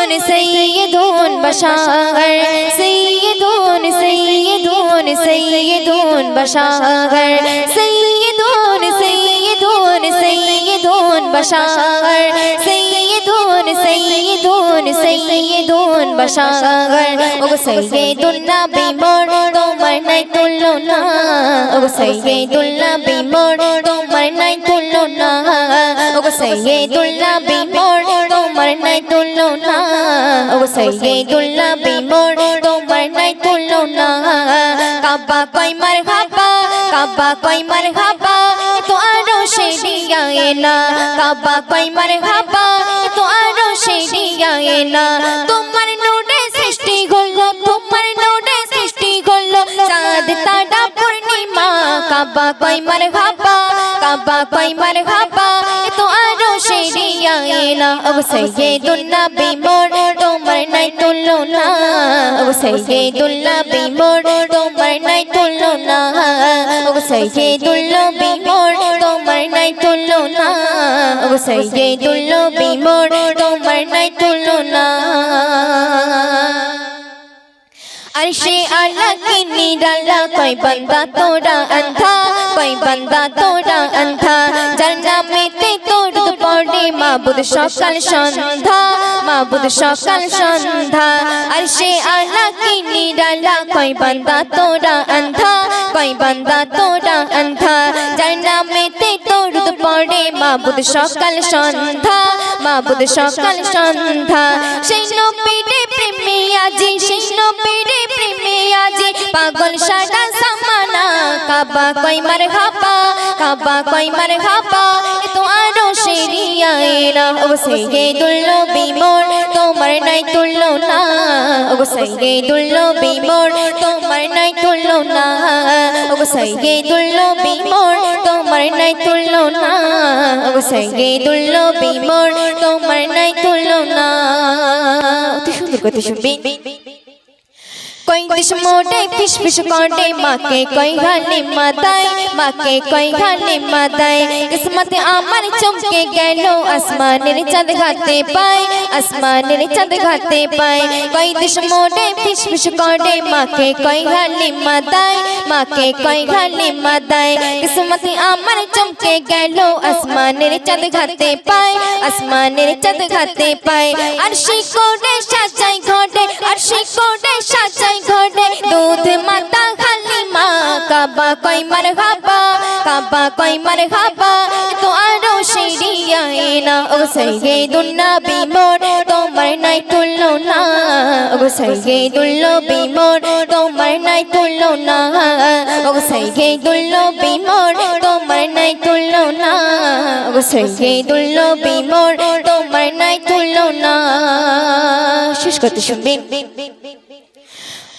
धून सही धून बशागर सही धून सही धून सही धून बशागर सही धून सही धून सही धून बशागर सही धून सही धून सही धून बशागर ओ सही दुल्ला बीमार तो मर मरना तुल्लो ना ओ सही दुल्ला बीमार तो मर मरना तुल्लो ना ओ सही दुल्ला बीमोड़ তোমার নাই তুলনা ও সৈয়দুল নবী মোর তোমার নাই তুলনা। কাবা কই মারহাবা কাবা কই মারহাবা তো আরও সেই দিয়ায়ে না। কাবা কই মারহাবা তো আরও সেই দিয়ায়ে না। তোমার নূরে সৃষ্টি হলো, তোমার নূরে সৃষ্টি হলো, চাঁদ, তারা, পূর্ণিমা। কাবা কই মারহাবা কাবা কই মারহাবা তো আরও আয়না ও সৈয়দুল্লাহ বিমর তোমার নাই তুলনা ও সৈয়দুল্লাহ বিমর তোমার নাই তুলনা ও সৈয়দুল্লাহ বিমর তোমার নাই তুলনা ও সৈয়দুল্লাহ বিমর তোমার নাই তুলনা আরশে আলা কি নিরালা কই বান্দা তোরা আন্ধা কই বান্দা তোরা আন্ধা মাবুদ সকাল সন্ধ্যা মাবুদ সকাল সন্ধ্যা। আর সে আলা কি নিরালা কই বান্দা তোরা অন্ধা কই বান্দা তোরা অন্ধা। জানা মেতে তোর পড়ে মাবুদ সকাল সন্ধ্যা মাবুদ সকাল সন্ধ্যা। সেই নবীরে প্রেমে আজি, সেই নবীরে প্রেমে আজি পাগল সারা সামানা কাবা কই মার খাপা কাবা কই মার খাপা তো আরও শেরিয়া এরা ও সেই দুল্লো বিমোর তোমার নাই তুললো না ও সেই দুল্লো বিমোর তোমার নাই তুললো না ও সেই দুল্লো বিমোর তোমার নাই তুললো না সঙ্গে তুলল বিমর তোমার নাই তুলনা অতি সুন্দর কথা শুনবি কই দিশ মোটাই ফিস ফিস করে মাকে কই ঘানে মাতায় মাকে কই ঘানে মাতায় কিসমতে আমার চমকে গেল আসমানের চাঁদ ঘাতে পায় আসমানের চাঁদ ঘাতে পায় কই দিশ মোটাই ফিস ফিস করে মাকে কই ঘানে মাতায় মাকে কই ঘানে মাতায় কিসমতে আমার चमके गलो आसमान चद घाते पाए, आसमान चद घाते पाए। अर्शी को चाई घोटे अर्शी को चाई घोटे दूध माता खाली माँ, काबा कोई मर खाबा काबा कोई मर खाबा तो आरो शेरी आए ना ओ सही दुन्ना बीमोर তোমার নাই তুললো না ও সৈগে দুল্লো বিমর তোমার নাই তুললো না ও সৈগে দুল্লো বিমর তোমার নাই তুললো না ও সৈগে দুল্লো বিমর তোমার নাই তুললো না শেষ করতে শুনবি।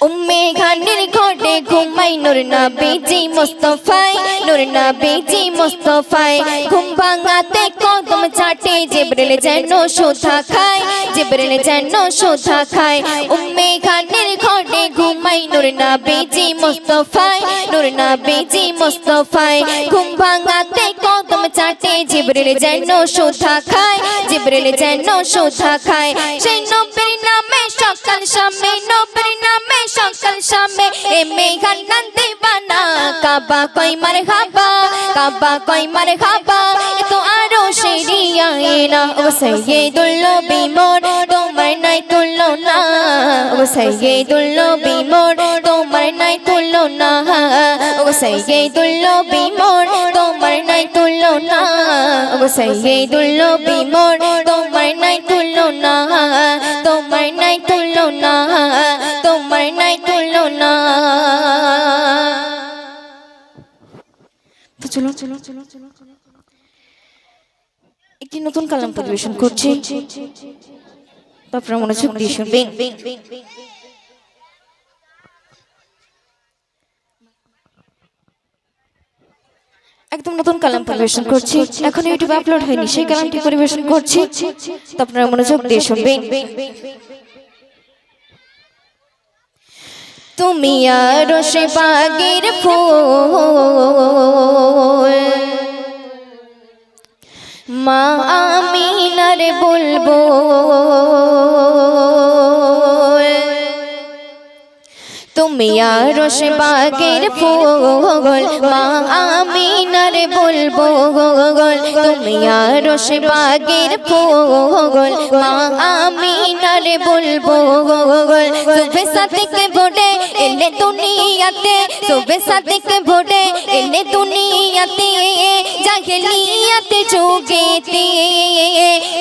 উম্মে খানের ঘটে ঘুমাই, নুর না বেজি মোস্তফাই, নুর না বেজি মোস্তফাই। ঘুম ভাঙাতে কদম চাটে জিবরিল যেন শোধা খায়, জিবরিল যেন শোধা খায়। উম্মে খানের ঘটে ঘুমাই, নুর না বেজি মোস্তফাই, নুর না বেজি মোস্তফাই। ঘুম ভাঙাতে কদম চাটে জিবরিল যেন শোধা খায়, জিবরিল যেন শোধা খায়। সেই নবীর শামে এ মেঘান্নান দিবানা, কাবা কই মার খাবা কাবা কই মার খাবা তো আরও শেরিয়া এনা ও সৈয়দুল্লো বিমোর তোমার নাই তুললো না ও সৈয়দুল্লো বিমোর তোমার নাই তুললো না ও সৈয়দুল্লো বিমোর তোমার নাই তুললো না ও সৈয়দুল্লো বিমোর তোমার নাই তুললো না তোমার নাই তুললো না তোমার নাই তুললো না একটি নতুন কালাম পরিবেশন করছি। মনোযোগ দিয়ে শুনবেন একদম নতুন কালাম পরিবেশন করছি। এখন ইউটিউবে আপলোড হয়নি, সেই কালামটি পরিবেশন করছি। তো আপনারা মনোযোগ দিয়ে শুনবেন তুমি আর সে পাগির ফুল। মা আমি নারে বলব, তুমি আর সে বাগের ফুল। মা আমি নারে বলব, তুমি আর সে বাগের ফুল। মা আমি নারে বলব সুবে সাদিকে ভোটে এলে দুনিয়াতে সুবে সাদিকে ভোটে এলে দুনিয়াতে জাহেলিয়াতে যুগেতে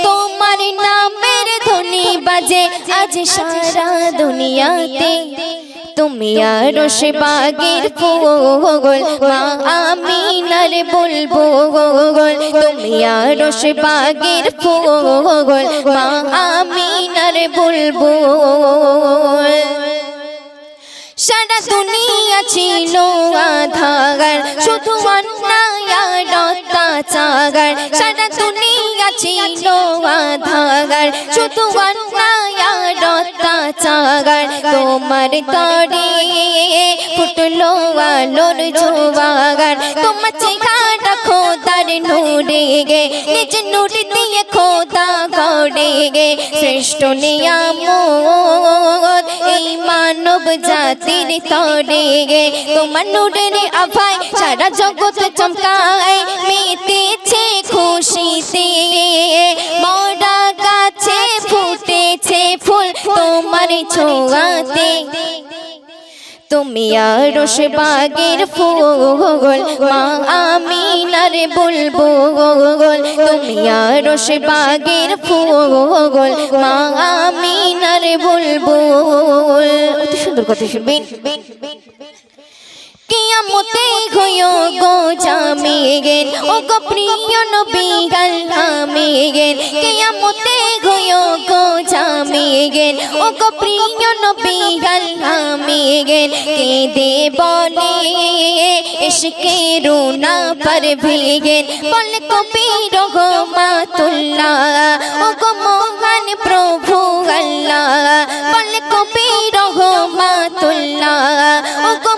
তোমার নামের ধ্বনি বাজে আজ সারা দুনিয়াতে তুমি আরশ বাগের ফুল মা আমিনার বলব গোল তুমি আরশ বাগের ফুল মা আমিনার বলব সারা দুনিয়া ছিল আধাগার। শুধু অন্যায় অত্যাচার। সারা দুনিয়া ছিল আধাগার। শুধু অন্যায় অত্যাচার। তোমার তরে ফুটলো আলোর জোয়াগার নূরে গে নিজ নূর দিয়ে খোদা গড়ে গে। শ্রেষ্ঠ নিয়ামত এই মানব জাতির তরে গে। তোমার নূরের আভাই সারা জগৎ চমকায়, মেতেছে খুশিতে। মরা গাছে ফুটেছে ফুল তোমার ছোঁয়াতে। তুমি আরশ বাগের ফুল মা আমিনার বলব গোল তুমি আরশ বাগের ফুল মা আমিনার বলব অতি সুন্দর কথা শুনবেন কিয়ামতে হইও গো জামিগেন ও গো প্রিয় নবী গালামিগেন কিয়ামতে হইও গো জামিগেন ও গো প্রিয় নবী গালামিগেন কেঁদে বলে ইশকে রুনা पर ভেগেন। বল কবি রহমাতুল্লাহ। ও গো মহান প্রভু আল্লাহ। বল কবি রহমাতুল্লাহ। ও গো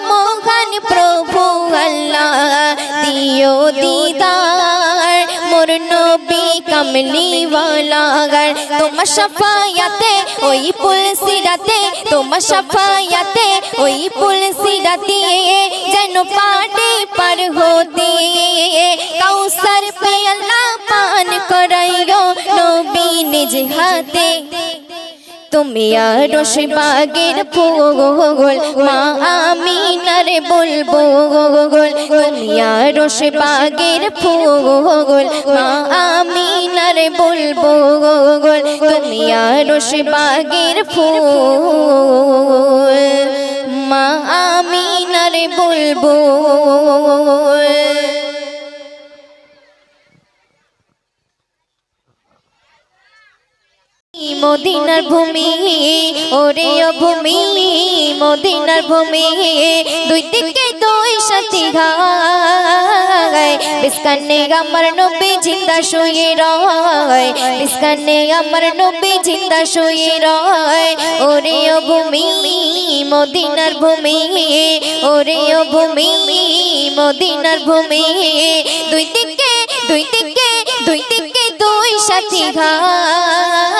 দিও দিদার, মোর নবী কমলি ওয়ালাগার তোমার সাফায়াতে, ওই পুল সিরাতে, তোমার সাফায়াতে, ওই পুল সিরাতে, যেন পাটে পার হতে। কাউসার পে আল্লাহ পান করাইও নবী নিজ হাতে। তুমি আরশ বাগের ফুল, মা আমিনার বলব গোল তুমি আরশ বাগের ফুল, মা আমিনার বলব গোল তুমি আরশ বাগের ফুল, মা আমিনার বলব মদিনার ভূমি, ওরে ও ভূমি, মদিনার ভূমি, দুই দিকে দুই সাথী ঘায় বিস্কানে আমার নবী জিন্দা শুয়ে রয়, বিস্কানে আমার নবী জিন্দা শুয়ে রয়। ওরে ভূমি, মদিনার ভূমি, ওরে ও ভূমি, মদিনার ভূমি, দুই দিকে দুই দিকে দুই দিকে দুই সাথী ঘায়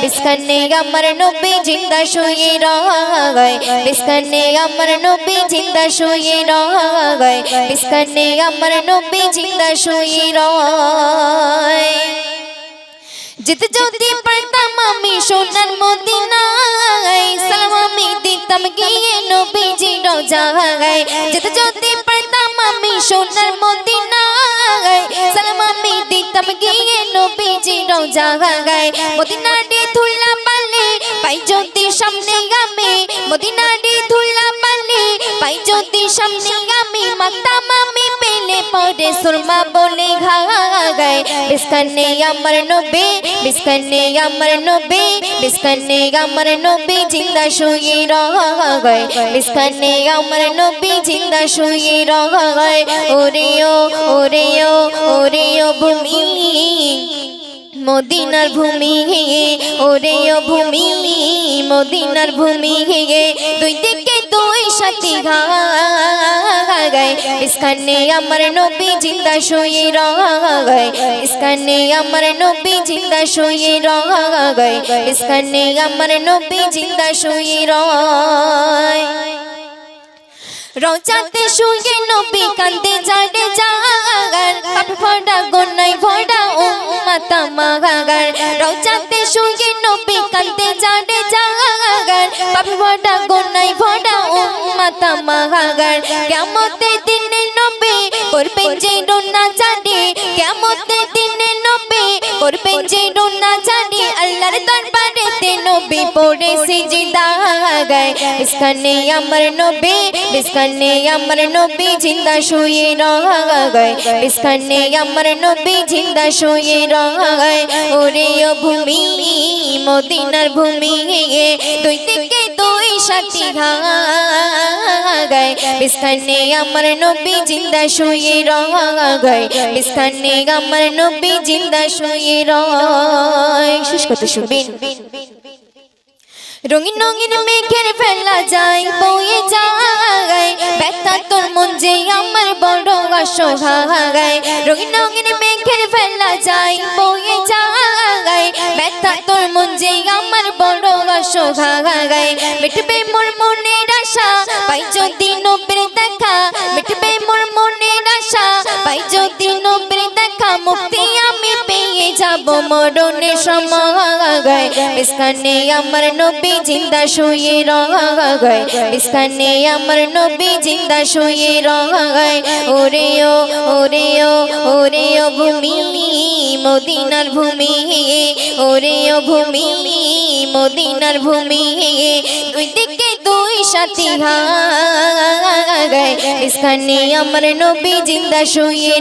বিস্কানে আমার নবী জিন্দা শুয়ে রয়। বিস্কানে আমার নবী জিন্দা শুয়ে রয়। বিস্কানে আমার নবী জিন্দা শুয়ে রায়। যেতে যদি পারতাম আমি সোনার মদিনায়। সালাম আমি গিয়ে নবীজি রোজা রোজায় যেতে যদি পারতাম আমি সোনার মদিনায় সালাম আমি দিতাম গিয়ে নবীজি রোজা রোজায় মদিনাটি ধুলা পালে পাই যদি সামনে আমি মদিনাটি ধুলা পালে পাই যদি সামনে আমি মাতাম আমি পেলে পরে সুরমা বলে ঘাগায় বিস্কানে আমার নবী বিস্কানে আমার নবী বিস্কানে আমার নবী জিন্দা শুয়ে রগায় বিস্কানে আমার নবী জিন্দা শুয়ে রগায় ওরে ও ওরে ও ওরে ও ভূমি মদিনার ভূমি হে ওরে ও ভূমি মদিনার ভূমি হে দুই দিকে দুই সাথী গায় ইসখানে আমার নবী জিন্দা শুয়ে রাগায় ইসখানে আমার নবী জিন্দা শুয়ে রাগায় ইসখানে আমার নবী জিন্দা শুয়ে রায় রোজাতে শুয়ে নবী কান্দে জানে জাগার পাপে ফোড়া গোনাই ফোড়া উম্মত মাগার রোজাতে শুয়ে নবী কান্দে জানে জাগার পাপে ফোড়া গোনাই ফোড়া উম্মত মাগার কিয়ামতে দিনে নবী করবেন যে রোনা জানে। কিয়ামতে দিনে নবী করবেন যে রোনা জানে। আল্লাহর দরবারে তে নবী পড়ে সিজদা গায়। ইসখানে আমার নবী ইসখানে আমার নবী জিন্দা শুয়ে রাগায় ইসখানে আমার নবী জিন্দা শুয়ে রাগায় ওরে ও ভূমি, মদিনার ভূমি দুই সাথী গায় ইসখানে আমার নবী জিন্দা শুয়ে রাগায়। বিস্তানে আমার নবী জিন্দা শুয়ে রায় শেষ কথা শুনবেন। রঙিন রঙিন মেঘের ফেলা যায়, বয়ে যায়। ব্যথা তোর মন যে আমার বড় অসহায়। রঙিন রঙিন মেঘের ফেলা যায়, বয়ে যায়। ব্যথা তোর মন যে আমার বড় অসহায়। মিটবে মোর মনের আশা, পাই যদি নবের দেখা। মিটবে মোর মনের আশা, পাই যদি নবের দেখা। মুক্তি আমি পেয়ে যাব মরণের সময়। ইসখানে আমার নবী জিন্দা শুয়ে রাগায় ইসখানে আমার নবী জিন্দা শুয়ে রাগায় ওরে ও ওরে ও ওরে ও, ভূমি মদিনার ভূমি, ওরে ও ভূমি, মদিনার ভূমি, দুই দিকে দুই সাথী গায় আমার নবী জিন্দা শুয়ে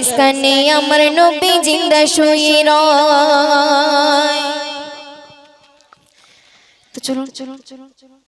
ইসখানে আমার নবী জিন্দা শুয়ে রায়। তো চলুন চলুন চলুন চলুন।